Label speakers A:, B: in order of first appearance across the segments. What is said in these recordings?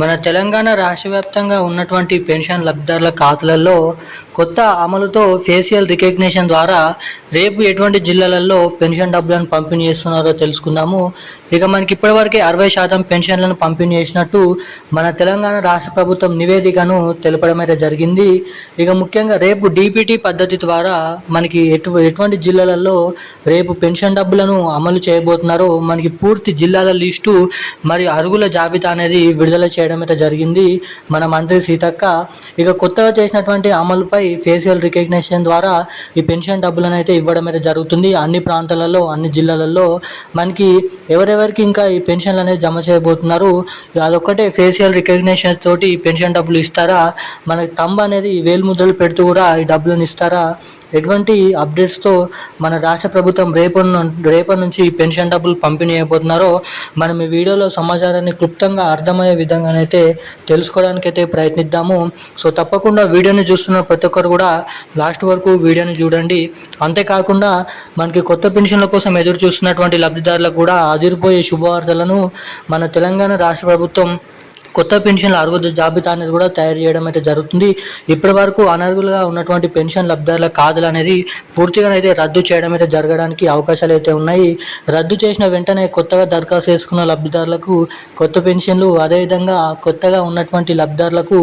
A: మన తెలంగాణ రాష్ట్ర వ్యాప్తంగా ఉన్నటువంటి పెన్షన్ లబ్ధిదారుల ఖాతాలలో కొత్త అమలుతో ఫేషియల్ రికగ్నిషన్ ద్వారా రేపు ఎటువంటి జిల్లాలలో పెన్షన్ డబ్బులను పంపిణీ చేస్తున్నారో తెలుసుకుందాము. ఇక మనకి ఇప్పటివరకే అరవై శాతం పెన్షన్లను పంపిణీ చేసినట్టు మన తెలంగాణ రాష్ట్ర ప్రభుత్వం నివేదికను తెలపడం అయితే జరిగింది. ఇక ముఖ్యంగా రేపు డీపీటీ పద్ధతి ద్వారా మనకి ఎటు ఎటువంటి జిల్లాలలో రేపు పెన్షన్ డబ్బులను అమలు చేయబోతున్నారో మనకి పూర్తి జిల్లాల లిస్టు మరియు అరుగుల జాబితా అనేది విడుదల చేయడం అయితే జరిగింది. మన మంత్రి సీతక్క ఇక కొత్తగా చేసినటువంటి అమలుపై ఫేషియల్ రికగ్నిషన్ ద్వారా ఈ పెన్షన్ డబ్బులను అయితే ఇవ్వడం అయితే జరుగుతుంది. అన్ని ప్రాంతాలలో అన్ని జిల్లాలలో మనకి ఎవరెవరికి ఇంకా ఈ పెన్షన్లు అనేది జమ చేయబోతున్నారు? అదొక్కటే ఫేషియల్ రికగ్నిషన్ తోటి ఈ పెన్షన్ డబ్బులు ఇస్తారా? మనకి తంబ అనేది వేలు ముద్రలు పెడుతూ కూడా ఈ డబ్బులను ఇస్తారా? ఎటువంటి అప్డేట్స్తో మన రాష్ట్ర ప్రభుత్వం రేపటి రేపటి నుంచి ఈ పెన్షన్ డబ్బులు పంపిణీ అయిపోతున్నారో మనం ఈ వీడియోలో సమాచారాన్ని క్లుప్తంగా అర్థమయ్యే విధంగా అయితే తెలుసుకోవడానికి అయితే ప్రయత్నిద్దాము సో తప్పకుండా వీడియోని చూస్తున్న ప్రతి ఒక్కరు కూడా లాస్ట్ వరకు వీడియోని చూడండి. అంతేకాకుండా మనకి కొత్త పెన్షన్ల కోసం ఎదురు చూస్తున్నటువంటి లబ్ధిదారులకు కూడా అదిరిపోయే శుభవార్తలను మన తెలంగాణ రాష్ట్ర ప్రభుత్వం కొత్త పెన్షన్ల అర్హత జాబితా అనేది కూడా తయారు చేయడం అయితే జరుగుతుంది. ఇప్పటి వరకు అనర్హులుగా ఉన్నటువంటి పెన్షన్ లబ్ధిదారుల ఖాతాలు అనేది పూర్తిగా అయితే రద్దు చేయడం అయితే జరగడానికి అవకాశాలు అయితే ఉన్నాయి. రద్దు చేసిన వెంటనే కొత్తగా దరఖాస్తు చేసుకున్న లబ్ధిదారులకు కొత్త పెన్షన్లు అదేవిధంగా కొత్తగా ఉన్నటువంటి లబ్ధిదారులకు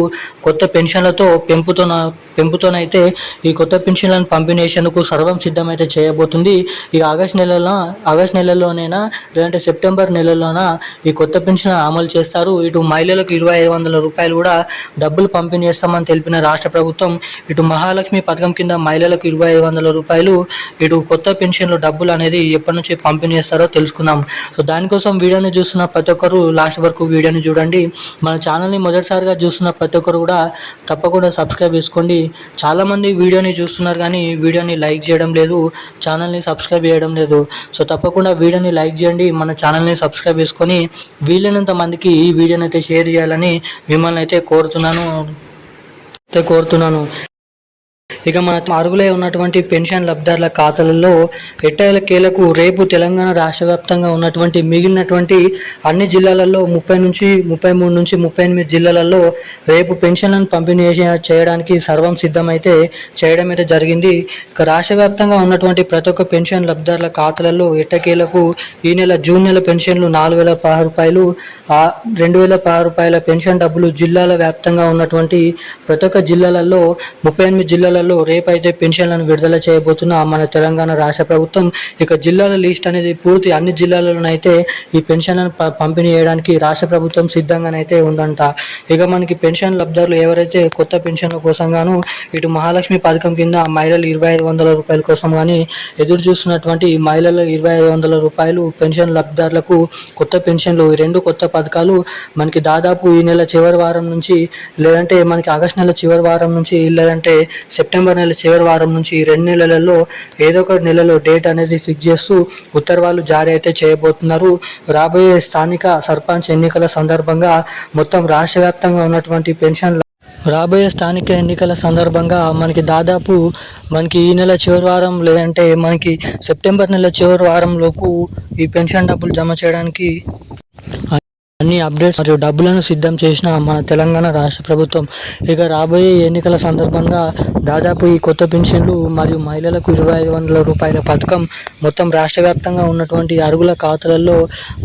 A: కొత్త పెన్షన్లతో పెంపుతోన పెంపుతోనైతే ఈ కొత్త పెన్షన్లను పంపిణీ చేసేందుకు సర్వం సిద్ధమైతే చేయబోతుంది. ఈ ఆగస్ట్ నెలలో ఆగస్ట్ నెలలోనైనా లేదంటే సెప్టెంబర్ నెలలోన ఈ కొత్త పెన్షన్ అమలు చేస్తారు. ఇటు మహిళలకు ఇరవై ఐదు వందల రూపాయలు కూడా డబ్బులు పంపిణీ చేస్తామని తెలిపిన రాష్ట్ర ప్రభుత్వం ఇటు మహాలక్ష్మి పథకం కింద మహిళలకు ఇరవై ఐదు వందల రూపాయలు ఇటు కొత్త పెన్షన్లు డబ్బులు అనేది ఎప్పటి నుంచి పంపిణీ చేస్తారో తెలుసుకుందాం. సో దానికోసం వీడియోని చూస్తున్న ప్రతి ఒక్కరు లాస్ట్ వరకు వీడియోని చూడండి. మన ఛానల్ని మొదటిసారిగా చూస్తున్న ప్రతి ఒక్కరు కూడా తప్పకుండా సబ్స్క్రైబ్ చేసుకోండి. చాలామంది వీడియోని చూస్తున్నారు కానీ వీడియోని లైక్ చేయడం లేదు ఛానల్ని సబ్స్క్రైబ్ చేయడం లేదు. సో తప్పకుండా వీడియోని లైక్ చేయండి మన ఛానల్ని సబ్స్క్రైబ్ చేసుకొని వీలైనంత మందికి ఈ వీడియోని అయితే షేర్ చేయాలని మిమ్మల్ని అయితే కోరుతున్నాను. అయితే కోరుతున్నాను. ఇక మన అరుగులై ఉన్నటువంటి పెన్షన్ లబ్ధారుల ఖాతాలలో ఎట్టకేలకు రేపు తెలంగాణ రాష్ట్ర వ్యాప్తంగా ఉన్నటువంటి మిగిలినటువంటి అన్ని జిల్లాలలో ముప్పై నుంచి ముప్పై మూడు నుంచి ముప్పై ఎనిమిది జిల్లాలలో రేపు పెన్షన్లను పంపిణీ చేయడానికి సర్వం సిద్ధమైతే చేయడం అయితే జరిగింది. ఇక రాష్ట్ర వ్యాప్తంగా ఉన్నటువంటి ప్రతి ఒక్క పెన్షన్ లబ్ధారుల ఖాతాలలో ఎట్టకేలకు ఈ నెల జూన్ నెల పెన్షన్లు నాలుగు వేల పది రూపాయలు రెండు వేల పది రూపాయల పెన్షన్ డబ్బులు జిల్లాల వ్యాప్తంగా ఉన్నటువంటి ప్రతి ఒక్క జిల్లాలలో ముప్పై ఎనిమిది జిల్లాలలో రేపైతే పెన్షన్లను విడుదల చేయబోతున్న మన తెలంగాణ రాష్ట్ర ప్రభుత్వం ఇక జిల్లాల లిస్ట్ అనేది పూర్తి అన్ని జిల్లాలలోనైతే ఈ పెన్షన్లను పంపిణీ చేయడానికి రాష్ట్ర ప్రభుత్వం సిద్ధంగానైతే ఉందంట. ఇక మనకి పెన్షన్ లబ్ధారులు ఎవరైతే కొత్త పెన్షన్ల కోసం గాను ఇటు మహాలక్ష్మి పథకం కింద మహిళలు ఇరవై ఐదు వందల రూపాయల కోసం కానీ ఎదురు చూస్తున్నటువంటి మహిళలు ఇరవై ఐదు వందల రూపాయలు పెన్షన్ లబ్ధిదారులకు కొత్త పెన్షన్లు ఈ రెండు కొత్త పథకాలు మనకి దాదాపు ఈ నెల చివరి వారం నుంచి లేదంటే మనకి ఆగస్ట్ నెల చివరి వారం నుంచి లేదంటే సెప్టెంబర్ సెప్టెంబర్ నెల చివరి వారం నుంచి ఈ రెండు నెలలలో ఏదో ఒక నెలలో డేట్ అనేది ఫిక్స్ చేస్తూ ఉత్తర్వులు జారీ అయితే చేయబోతున్నారు. రాబోయే స్థానిక సర్పంచ్ ఎన్నికల సందర్భంగా మొత్తం రాష్ట్ర వ్యాప్తంగా ఉన్నటువంటి పెన్షన్ రాబోయే స్థానిక ఎన్నికల సందర్భంగా మనకి దాదాపు మనకి ఈ నెల చివరి వారం లేదంటే మనకి సెప్టెంబర్ నెల చివరి వారంలోపు ఈ పెన్షన్ డబ్బులు జమ చేయడానికి అన్ని అప్డేట్స్ మరియు డబ్బులను సిద్ధం చేసిన మన తెలంగాణ రాష్ట్ర ప్రభుత్వం. ఇక రాబోయే ఎన్నికల సందర్భంగా దాదాపు ఈ కొత్త పెన్షన్లు మరియు మహిళలకు ఇరవై ఐదు వందల రూపాయల పథకం మొత్తం రాష్ట్ర వ్యాప్తంగా ఉన్నటువంటి అరుగుల ఖాతాలలో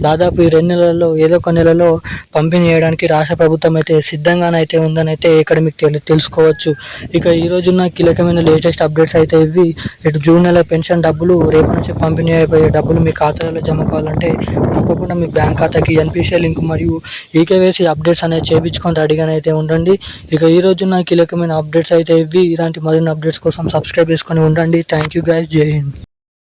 A: దాదాపు ఈ రెండు నెలల్లో ఏదో ఒక నెలలో పంపిణీ చేయడానికి రాష్ట్ర ప్రభుత్వం అయితే సిద్ధంగానైతే ఉందని అయితే ఇక్కడ మీకు తెలి తెలుసుకోవచ్చు. ఇక ఈ రోజున్న కీలకమైన లేటెస్ట్ అప్డేట్స్ అయితే ఇవి. ఇటు జూన్ నెల పెన్షన్ డబ్బులు రేపు నుంచి పంపిణీ అయిపోయే డబ్బులు మీ ఖాతాలలో జమ కావాలంటే తప్పకుండా మీ బ్యాంక్ ఖాతాకి ఎన్పిసిఐ లింక్ మరియు ఈకేవైసీ అప్డేట్స్ అనేది చేయించుకొని రెడీగానే అయితే ఉండండి. ఇక ఈ నా కీలకమైన అప్డేట్స్ అయితే ఇవి. ఇలాంటి మరిన్ని అప్డేట్స్ కోసం సబ్స్క్రైబ్ చేసుకొని ఉండండి. థ్యాంక్ యూ గైస్ జై హింద్.